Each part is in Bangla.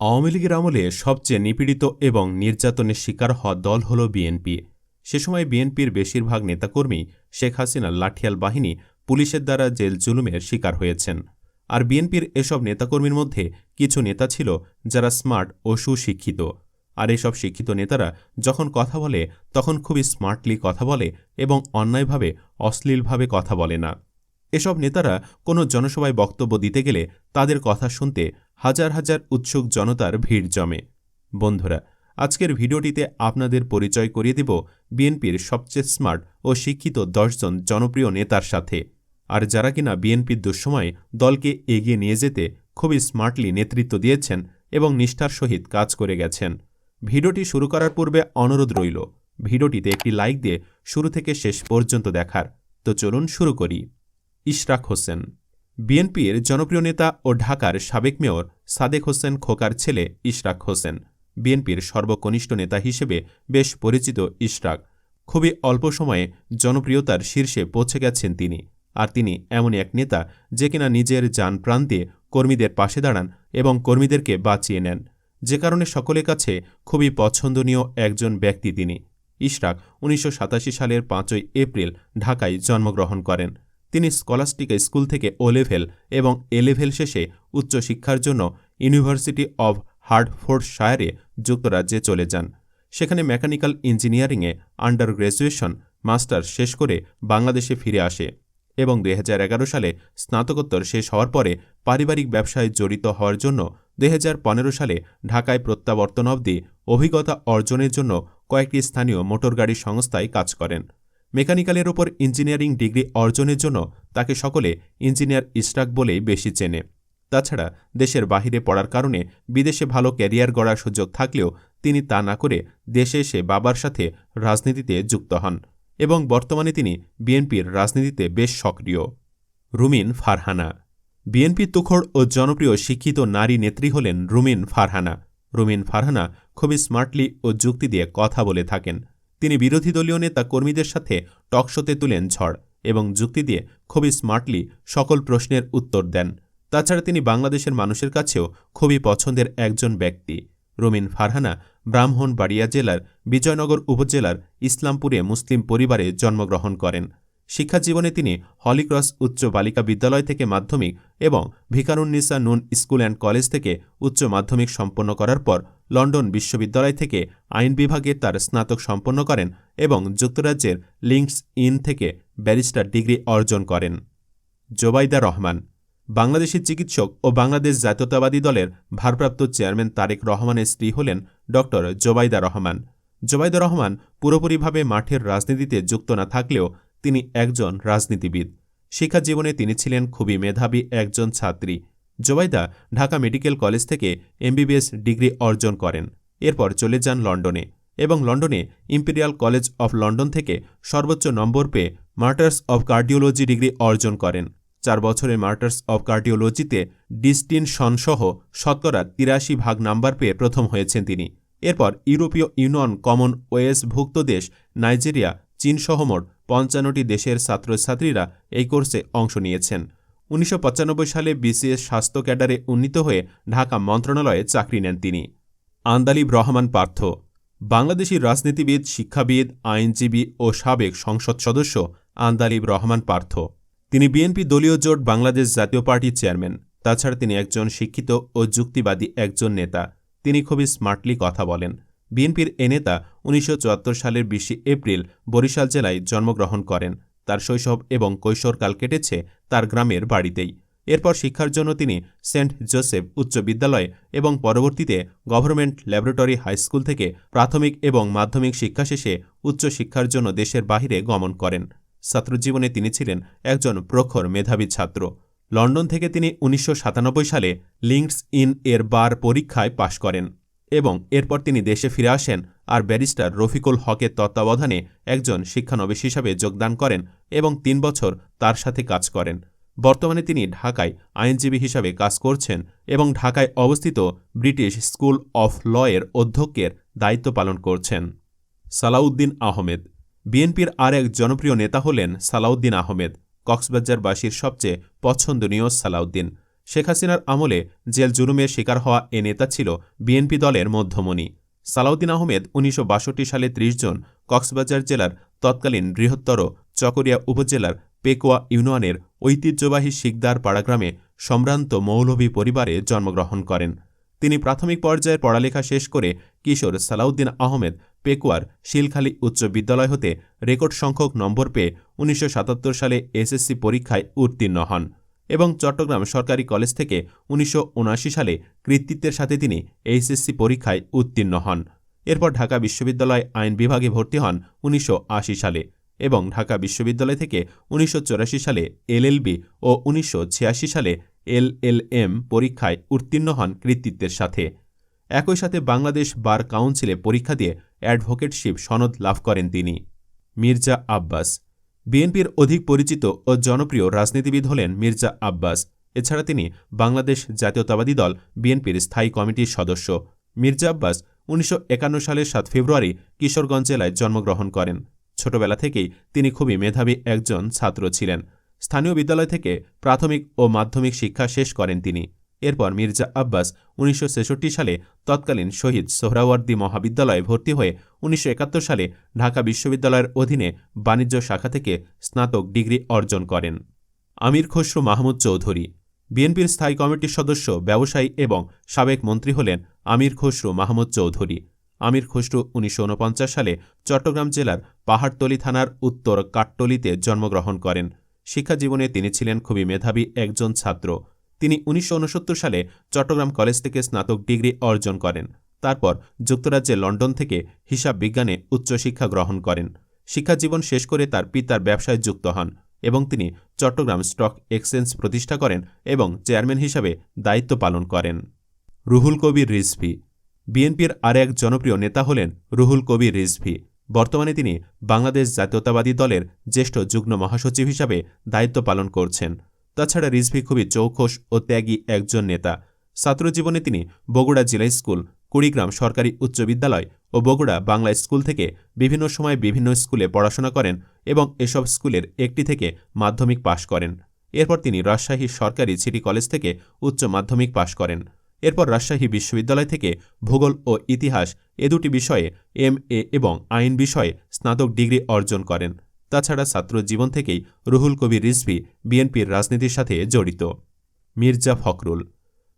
আওয়ামী লীগের আমলে সবচেয়ে নিপীড়িত এবং নির্যাতনের শিকার হওয়া দল হল বিএনপি। সে সময় বিএনপির বেশিরভাগ নেতাকর্মী শেখ হাসিনার লাঠিয়াল বাহিনী পুলিশের দ্বারা জেল জুলুমের শিকার হয়েছেন। আর বিএনপির এসব নেতাকর্মীর মধ্যে কিছু নেতা ছিল যারা স্মার্ট ও সুশিক্ষিত। আর এসব শিক্ষিত নেতারা যখন কথা বলে, তখন খুবই স্মার্টলি কথা বলে এবং অন্যায়ভাবে, অশ্লীলভাবে কথা বলে না। এসব নেতারা কোনো জনসভায় বক্তব্য দিতে গেলে তাদের কথা শুনতে হাজার হাজার উৎসুক জনতার ভিড় জমে। বন্ধুরা, আজকের ভিডিওটিতে আপনাদের পরিচয় করিয়ে দেব বিএনপির সবচেয়ে স্মার্ট ও শিক্ষিত দশজন জনপ্রিয় নেতার সাথে। আর যারা কিনা বিএনপির দুঃসময়ে দলকে এগিয়ে নিয়ে যেতে খুবই স্মার্টলি নেতৃত্ব দিয়েছেন এবং নিষ্ঠার সহিত কাজ করে গেছেন। ভিডিওটি শুরু করার পূর্বে অনুরোধ রইল, ভিডিওটিতে একটি লাইক দিয়ে শুরু থেকে শেষ পর্যন্ত দেখার। তো চলুন শুরু করি। ইশরাক হোসেন বিএনপির জনপ্রিয় নেতা ও ঢাকার সাবেক মেয়র সাদেক হোসেন খোকার ছেলে ইশরাক হোসেন। বিএনপির সর্বকনিষ্ঠ নেতা হিসেবে বেশ পরিচিত ইশরাক। খুবই অল্প সময়ে জনপ্রিয়তার শীর্ষে পৌঁছে গেছেন তিনি। আর তিনি এমনই এক নেতা যে কিনা নিজের যান প্রাণ দিয়ে কর্মীদের পাশে দাঁড়ান এবং কর্মীদেরকে বাঁচিয়ে নেন। যে কারণে সকলের কাছে খুবই পছন্দনীয় একজন ব্যক্তি তিনি। ইশরাক উনিশশো সাতাশি সালের পাঁচই এপ্রিল ঢাকায় জন্মগ্রহণ করেন। তিনি স্কলাস্টিকা স্কুল থেকে ও লেভেল এবং এ লেভেল শেষে উচ্চশিক্ষার জন্য ইউনিভার্সিটি অব হার্ডফোর্ডশায়ারে যুক্তরাজ্যে চলে যান। সেখানে মেকানিক্যাল ইঞ্জিনিয়ারিংয়ে আন্ডার গ্র্যাজুয়েশন মাস্টার শেষ করে বাংলাদেশে ফিরে আসে এবং দুই হাজার এগারো সালে স্নাতকোত্তর শেষ হওয়ার পরে পারিবারিক ব্যবসায় জড়িত হওয়ার জন্য দুই হাজার পনেরো সালে ঢাকায় প্রত্যাবর্তন অবধি অভিজ্ঞতা অর্জনের জন্য কয়েকটি স্থানীয় মোটরগাড়ি সংস্থায় কাজ করেন। মেকানিক্যালের ওপর ইঞ্জিনিয়ারিং ডিগ্রি অর্জনের জন্য তাকে সকলে ইঞ্জিনিয়ার ইস্টাক বলেই বেশি চেনে। তাছাড়া দেশের বাহিরে পড়ার কারণে বিদেশে ভালো ক্যারিয়ার গড়ার সুযোগ থাকলেও তিনি তা না করে দেশে এসে বাবার সাথে রাজনীতিতে যুক্ত হন এবং বর্তমানে তিনি বিএনপির রাজনীতিতে বেশ সক্রিয়। রুমিন ফারহানা। বিএনপি তুখড় ও জনপ্রিয় শিক্ষিত নারী নেত্রী হলেন রুমিন ফারহানা। রুমিন ফারহানা খুবই স্মার্টলি ও যুক্তি দিয়ে কথা বলে থাকেন। তিনি বিরোধী দলীয় নেতা কর্মীদের সাথে টকশোতে তুলেন ঝড় এবং যুক্তি দিয়ে খুবই স্মার্টলি সকল প্রশ্নের উত্তর দেন। তাছাড়া তিনি বাংলাদেশের মানুষের কাছেও খুবই পছন্দের একজন ব্যক্তি। রুমিন ফারহানা ব্রাহ্মণবাড়িয়া জেলার বিজয়নগর উপজেলার ইসলামপুরে মুসলিম পরিবারে জন্মগ্রহণ করেন। শিক্ষাজীবনে তিনি হলিক্রস উচ্চ বালিকা বিদ্যালয় থেকে মাধ্যমিক এবং ভিকারুন্নিসা নুন স্কুল অ্যান্ড কলেজ থেকে উচ্চ মাধ্যমিক সম্পন্ন করার পর লন্ডন বিশ্ববিদ্যালয় থেকে আইন বিভাগে তার স্নাতক সম্পন্ন করেন এবং যুক্তরাজ্যের লিঙ্কস ইন থেকে ব্যারিস্টার ডিগ্রি অর্জন করেন। জোবাইদা রহমান, বাংলাদেশি চিকিৎসক ও বাংলাদেশ জাতীয়তাবাদী দলের ভারপ্রাপ্ত চেয়ারম্যান তারেক রহমানের স্ত্রী হলেন ড জোবাইদা রহমান। জোবাইদা রহমান পুরোপুরিভাবে মাঠের রাজনীতিতে যুক্ত না থাকলেও তিনি একজন রাজনীতিবিদ। শিক্ষা জীবনে তিনি ছিলেন খুবই মেধাবী একজন ছাত্রী। জোবাইদা ঢাকা মেডিকেল কলেজ থেকে এমবিবিএস ডিগ্রি অর্জন করেন। এরপর চলে যান লন্ডনে এবং লন্ডনে ইম্পেরিয়াল কলেজ অফ লন্ডন থেকে সর্বোচ্চ নম্বর পেয়ে মার্টার্স অব কার্ডিওলজি ডিগ্রি অর্জন করেন। চার বছরে মার্টার্স অব কার্ডিওলজিতে ডিস্টিনশনসহ শতকরা তিরাশি ভাগ নাম্বার পেয়ে প্রথম হয়েছেন তিনি। এরপর ইউরোপীয় ইউনিয়ন কমন ওয়েসভুক্ত দেশ নাইজেরিয়া, চীনসহ মোট পঞ্চান্নটি দেশের ছাত্রছাত্রীরা এই কোর্সে অংশ নিয়েছেন। উনিশশো পঁচানব্বই সালে বিসিএস স্বাস্থ্য ক্যাডারে উন্নীত হয়ে ঢাকা মন্ত্রণালয়ে চাকরি নেন তিনি। আন্দালিব রহমান পার্থ, বাংলাদেশি রাজনীতিবিদ, শিক্ষাবিদ, আইনজীবী ও সাবেক সংসদ সদস্য আন্দালিব রহমান পার্থ। তিনি বিএনপি দলীয় জোট বাংলাদেশ জাতীয় পার্টির চেয়ারম্যান। তাছাড়া তিনি একজন শিক্ষিত ও যুক্তিবাদী একজন নেতা। তিনি খুবই স্মার্টলি কথা বলেন। বিএনপির এ নেতা উনিশশো চুয়াত্তর সালের বিশে এপ্রিল বরিশাল জেলায় জন্মগ্রহণ করেন। তার শৈশব এবং কৈশোরকাল কেটেছে তার গ্রামের বাড়িতেই। এরপর শিক্ষার জন্য তিনি সেন্ট জোসেফ উচ্চ বিদ্যালয় এবং পরবর্তীতে গভর্নমেন্ট ল্যাবরেটরি হাইস্কুল থেকে প্রাথমিক এবং মাধ্যমিক শিক্ষা শেষে উচ্চ শিক্ষার জন্য দেশের বাহিরে গমন করেন। ছাত্রজীবনে তিনি ছিলেন একজন প্রখর মেধাবী ছাত্র। লন্ডন থেকে তিনি উনিশশো সাতানব্বই সালে লিঙ্কস ইন এর বার পরীক্ষায় পাশ করেন। এবং এরপর তিনি দেশে ফিরে আসেন আর ব্যারিস্টার রফিকুল হকের তত্ত্বাবধানে একজন শিক্ষানবিশ হিসাবে যোগদান করেন এবং তিন বছর তার সাথে কাজ করেন। বর্তমানে তিনি ঢাকায় আইনজীবী হিসাবে কাজ করছেন এবং ঢাকায় অবস্থিত ব্রিটিশ স্কুল অফ লয়ের অধ্যক্ষের দায়িত্ব পালন করছেন। সালাউদ্দিন আহমেদ বিএনপির আর এক জনপ্রিয় নেতা হলেন সালাউদ্দিন আহমেদ, কক্সবাজারবাসীর সবচেয়ে পছন্দনীয় সালাউদ্দিন। শেখ হাসিনার আমলে জেল জুলুমের শিকার হওয়া এ নেতা ছিল বিএনপি দলের মধ্যমণি। সালাউদ্দিন আহমেদ উনিশশো বাষট্টি সালে ত্রিশ জন কক্সবাজার জেলার তৎকালীন বৃহত্তর চকরিয়া উপজেলার পেকুয়া ইউনিয়নের ঐতিহ্যবাহী শিকদার পাড়াগ্রামে সম্ভ্রান্ত মৌলভী পরিবারে জন্মগ্রহণ করেন। তিনি প্রাথমিক পর্যায়ের পড়ালেখা শেষ করে কিশোর সালাউদ্দিন আহমেদ পেকুয়ার শিলখালী উচ্চ বিদ্যালয় হতে রেকর্ড সংখ্যক নম্বর পেয়ে উনিশশো সাতাত্তর সালে এসএসসি পরীক্ষায় উত্তীর্ণ হন। এবং চট্টগ্রাম সরকারি কলেজ থেকে উনিশশো উনআশি সালে কৃতিত্বের সাথে তিনি এইচএসসি পরীক্ষায় উত্তীর্ণ হন। এরপর ঢাকা বিশ্ববিদ্যালয় আইন বিভাগে ভর্তি হন উনিশশো আশি সালে এবং ঢাকা বিশ্ববিদ্যালয় থেকে উনিশশো চুরাশি সালে এলএলবি ও উনিশশো ছিয়াশি সালে এলএলএম পরীক্ষায় উত্তীর্ণ হন কৃতিত্বের সাথে। একই সাথে বাংলাদেশ বার কাউন্সিলে পরীক্ষা দিয়ে অ্যাডভোকেটশিপ সনদ লাভ করেন তিনি। মির্জা আব্বাস বিএনপির অধিক পরিচিত ও জনপ্রিয় রাজনীতিবিদ হলেন মির্জা আব্বাস। এছাড়া তিনি বাংলাদেশ জাতীয়তাবাদী দল বিএনপির স্থায়ী কমিটির সদস্য। মির্জা আব্বাস উনিশশো একান্ন সালের সাত ফেব্রুয়ারি কিশোরগঞ্জ জেলায় জন্মগ্রহণ করেন। ছোটবেলা থেকেই তিনি খুবই মেধাবী একজন ছাত্র ছিলেন। স্থানীয় বিদ্যালয় থেকে প্রাথমিক ও মাধ্যমিক শিক্ষা শেষ করেন তিনি। এরপর মির্জা আব্বাস উনিশশো ছেষট্টি সালে তৎকালীন শহীদ সোহরাওয়ার্দী মহাবিদ্যালয়ে ভর্তি হয়ে উনিশশো একাত্তর সালে ঢাকা বিশ্ববিদ্যালয়ের অধীনে বাণিজ্য শাখা থেকে স্নাতক ডিগ্রি অর্জন করেন। আমির খসরু মাহমুদ চৌধুরী, বিএনপির স্থায়ী কমিটির সদস্য, ব্যবসায়ী এবং সাবেক মন্ত্রী হলেন আমির খসরু মাহমুদ চৌধুরী। আমির খসরু উনিশশো উনপঞ্চাশ সালে চট্টগ্রাম জেলার পাহাড়তলি থানার উত্তর কাট্টলিতে জন্মগ্রহণ করেন। শিক্ষাজীবনে তিনি ছিলেন খুবই মেধাবী একজন ছাত্র। তিনি উনিশশো উনসত্তর সালে চট্টগ্রাম কলেজ থেকে স্নাতক ডিগ্রি অর্জন করেন। তারপর যুক্তরাজ্যে লন্ডন থেকে হিসাব বিজ্ঞানে উচ্চশিক্ষা গ্রহণ করেন। শিক্ষাজীবন শেষ করে তার পিতার ব্যবসায় যুক্ত হন এবং তিনি চট্টগ্রাম স্টক এক্সচেঞ্জ প্রতিষ্ঠা করেন এবং চেয়ারম্যান হিসাবে দায়িত্ব পালন করেন। রুহুল কবির রিজভি বিএনপির আর এক জনপ্রিয় নেতা হলেন রুহুল কবির রিজভি। বর্তমানে তিনি বাংলাদেশ জাতীয়তাবাদী দলের জ্যেষ্ঠ যুগ্ম মহাসচিব হিসাবে দায়িত্ব পালন করছেন। তাছাড়া রিজভি খুবই চৌখস ও ত্যাগী একজন নেতা। ছাত্রজীবনে তিনি বগুড়া জেলা স্কুল, কুড়িগ্রাম সরকারি উচ্চ বিদ্যালয় ও বগুড়া বাংলা স্কুল থেকে বিভিন্ন সময় বিভিন্ন স্কুলে পড়াশোনা করেন এবং এসব স্কুলের একটি থেকে মাধ্যমিক পাশ করেন। এরপর তিনি রাজশাহী সরকারি সিটি কলেজ থেকে উচ্চ মাধ্যমিক পাশ করেন। এরপর রাজশাহী বিশ্ববিদ্যালয় থেকে ভূগোল ও ইতিহাস এ দুটি বিষয়ে এম এবং আইন বিষয়ে স্নাতক ডিগ্রি অর্জন করেন। তাছাড়া ছাত্র জীবন থেকেই রুহুল কবির রিজভি বিএনপির রাজনীতির সাথে জড়িত। মির্জা ফখরুল।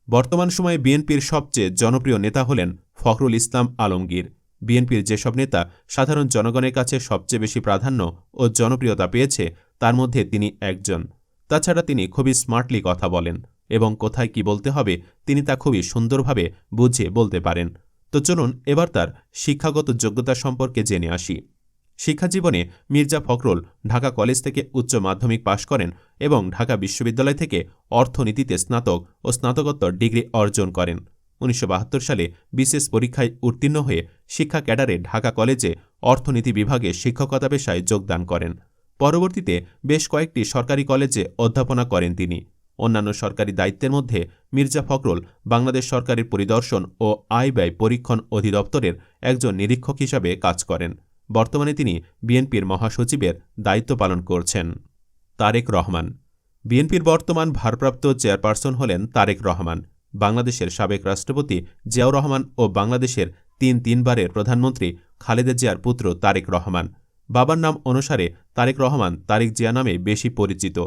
বর্তমান সময়ে বিএনপির সবচেয়ে জনপ্রিয় নেতা হলেন ফখরুল ইসলাম আলমগীর। বিএনপির যেসব নেতা সাধারণ জনগণের কাছে সবচেয়ে বেশি প্রাধান্য ও জনপ্রিয়তা পেয়েছে, তার মধ্যে তিনি একজন। তাছাড়া তিনি খুবই স্মার্টলি কথা বলেন এবং কোথায় কি বলতে হবে তিনি তা খুবই সুন্দরভাবে বুঝে বলতে পারেন। তো চলুন এবার তার শিক্ষাগত যোগ্যতা সম্পর্কে জেনে আসি। শিক্ষাজীবনে মির্জা ফখরুল ঢাকা কলেজ থেকে উচ্চ মাধ্যমিক পাশ করেন এবং ঢাকা বিশ্ববিদ্যালয় থেকে অর্থনীতিতে স্নাতক ও স্নাতকোত্তর ডিগ্রি অর্জন করেন। উনিশশো বাহাত্তর সালে বিশেষ পরীক্ষায় উত্তীর্ণ হয়ে শিক্ষা ক্যাডারে ঢাকা কলেজে অর্থনীতি বিভাগে শিক্ষকতা পেশায় যোগদান করেন। পরবর্তীতে বেশ কয়েকটি সরকারি কলেজে অধ্যাপনা করেন তিনি। অন্যান্য সরকারি দায়িত্বের মধ্যে মির্জা ফখরুল বাংলাদেশ সরকারের পরিদর্শন ও আয় ব্যয় পরীক্ষণ অধিদপ্তরের একজন নিরীক্ষক হিসাবে কাজ করেন। বর্তমানে তিনি বিএনপির মহাসচিবের দায়িত্ব পালন করছেন। তারেক রহমান। বিএনপির বর্তমান ভারপ্রাপ্ত চেয়ারপারসন হলেন তারেক রহমান। বাংলাদেশের সাবেক রাষ্ট্রপতি জিয়াউর রহমান ও বাংলাদেশের তিন তিনবারের প্রধানমন্ত্রী খালেদা জিয়ার পুত্র তারেক রহমান। বাবার নাম অনুসারে তারেক রহমান তারেক জিয়া নামে বেশি পরিচিত।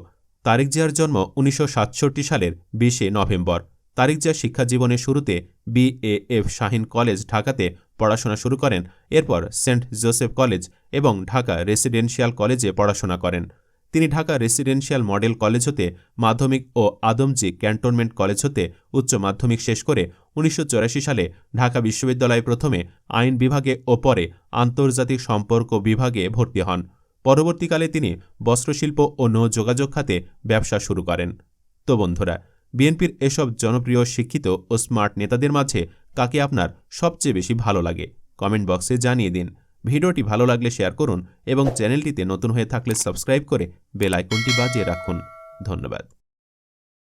তারেক জিয়ার জন্ম উনিশশো সাতষট্টি সালের বিশে নভেম্বর। তারেক জিয়া শিক্ষা জীবনের শুরুতে বিএএফ শাহিন কলেজ ঢাকাতে পড়াশোনা শুরু করেন। এরপর সেন্ট জোসেফ কলেজ এবং ঢাকা রেসিডেন্সিয়াল কলেজে পড়াশোনা করেন। তিনি ঢাকা রেসিডেন্সিয়াল মডেল কলেজ হতে মাধ্যমিক ও আদমজি ক্যান্টনমেন্ট কলেজ হতে উচ্চ মাধ্যমিক শেষ করে উনিশশো চুরাশি সালে ঢাকা বিশ্ববিদ্যালয়ে প্রথমে আইন বিভাগে ও পরে আন্তর্জাতিক সম্পর্ক বিভাগে ভর্তি হন। পরবর্তীকালে তিনি বস্ত্রশিল্প ও নৌ যোগাযোগ খাতে ব্যবসা শুরু করেন। তো বন্ধুরা, বিএনপির এসব জনপ্রিয় শিক্ষিত ও স্মার্ট নেতাদের মাঝে কাকে আপনার সবচেয়ে বেশি ভালো লাগে? কমেন্ট বক্সে জানিয়ে দিন। ভিডিওটি ভালো লাগলে শেয়ার করুন এবং চ্যানেলটিতে নতুন হয়ে থাকলে সাবস্ক্রাইব করে বেল আইকনটি বাজিয়ে রাখুন। ধন্যবাদ।